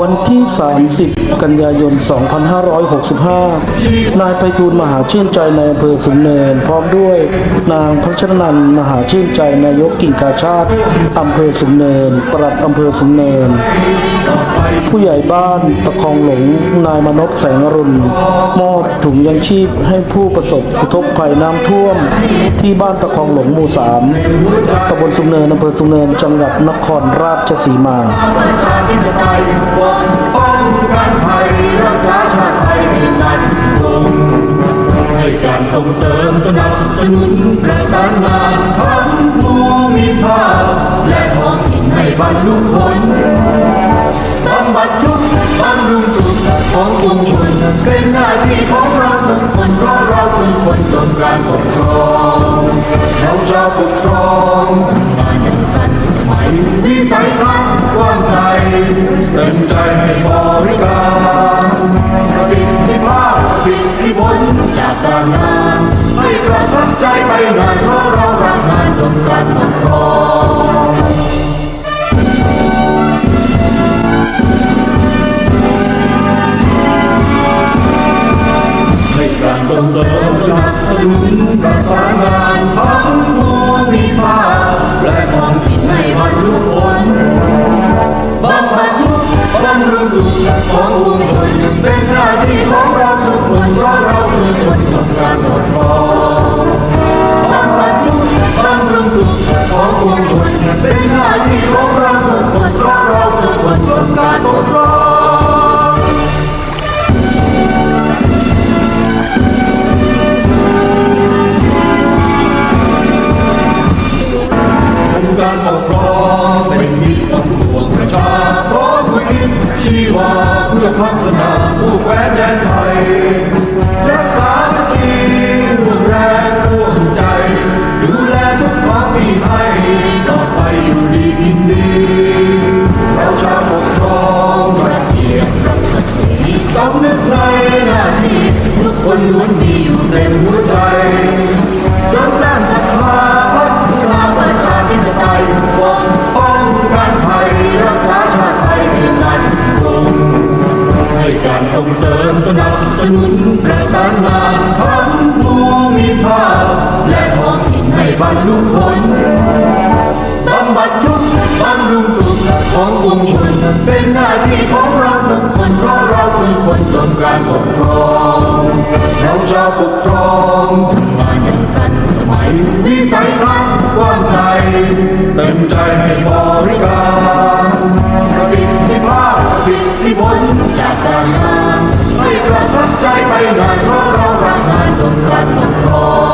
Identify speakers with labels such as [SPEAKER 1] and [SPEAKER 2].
[SPEAKER 1] วันที่ 30 กันยายน 2565 นายไพฑูรย์มหาชื่นใจในอำเภอสุนเนิน พร้อมด้วยนางพัชรนันมหาชื่นใจนายกกิ่งกาชาติอำเภอสุนเนิน ปลัดอำเภอสุนเนิน ผู้ใหญ่บ้านตะคองหลง นายมนพแสงอรุณ มอบถุงยังชีพให้ผู้ประสบอุทกภัยน้ำท่วม ที่บ้านตะคองหลงหมู่สามตำบลสุนเนินอำเภอสุนเนิน จังหวัดนครราชสีมา
[SPEAKER 2] ปกป้องกันภัยรักษาชาติไทยให้มั่นคงให้การส่งเสริมสนับสนุนประสานงานทั้งภูมิภาคและท้องถิ่นให้บรรลุผลบำบัดทุกข์บำรุงสุขของปวงชนเป็นหน้าที่ของเราทุกคนเพราะเราคือคนจนการปกครองเราจะปกครอง สิทธิผลจากการงานไม่ประทับใจไปนานเพราะเรารักงานจนการปกครอง ของปวงชนเป็นหน้าที่ของเราทุกคนเพราะเราคือคนทำการปกครององค์การปกครองเป็นมิตรต่อปวงประชาพร้อมด้วยคิดชีวาเพื่อพัฒนาผู้แคว้นแดนไทย รีสำนึกในหน้าที่ทุกคนล้วนมีอยู่เต็มหัวใจจนสร้างศรัทธาพัฒนาประชาธิปไตยปกป้องกันภัยรักษาชาติไทยให้มั่นคงให้การส่งเสริมสนับสนุนประสานงานทั้งภูมิภาคและท้องถิ่นให้บรรลุผลบำบัดทุกข์บำรุงสุขของปวงชนเป็นหน้าที่ของเรา พ้นจนการปกครองเราชาวปกครองทำงานอย่างทันสมัยวิสัยทัศน์กว้างไกลเต็มใจให้บริการประสิทธิภาพสิทธิผลจากการงานไม่กระทับใจไปไหนเพราะเรารักงานจนการปกครอง